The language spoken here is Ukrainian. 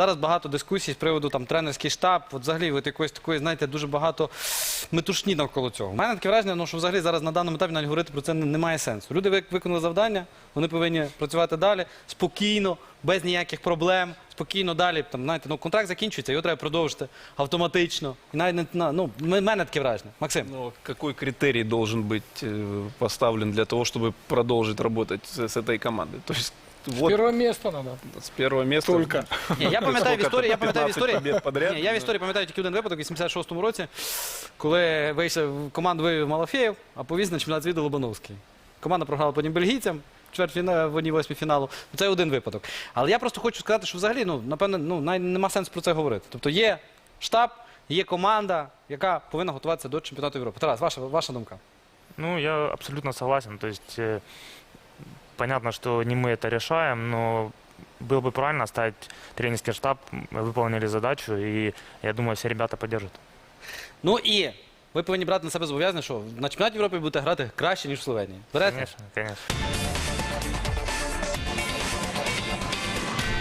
зараз багато дискусій з приводу там тренерський штаб. От взагалі от якоїсь такої, знаєте, дуже багато метушні навколо цього. У мене таке враження, ну, що взагалі зараз на даному етапі навіть говорити про це не- немає сенсу. Люди виконали завдання, вони повинні працювати далі спокійно, без ніяких проблем, спокійно далі. Там, знаєте, ну, контракт закінчується, його треба продовжити автоматично. І навіть не на- ну, в мене таке враження. Максим. Ну, какой критерий должен быть э, поставлен для того, чтобы продолжить работать с, с этой командой? То есть вот Первое место надо. с первого места... Только. Ні, я пам'ятаю в Сколько історії, я там, пам'ятаю в 15 історії. побед подряд? Ні, я в історії пам'ятаю тільки один випадок, у 86-му році, коли вийшов команду вивів Малафєєв, а повіз на чемпіонат світу Лобановський. Команда програла потім бельгійцям. Чвертьфіна в одній восьмій фіналу. Це один випадок. Але я просто хочу сказати, що взагалі, ну, напевно, ну, най- нема сенсу про це говорити. Тобто є штаб, є команда, яка повинна готуватися до чемпіонату Європи. Тарас, ваша, ваша думка. Ну, я абсолютно согласен. То есть, э, понятно, что не мы это решаем, но было бы правильно оставить тренерский штаб, м, выполнили задачу, и я думаю, все ребята поддержат. Ну і ви повинні брати на себе зобов'язання, що на чемпіонаті Європи будете грати краще, ніж в Словенії. Берете? Звісно, конечно.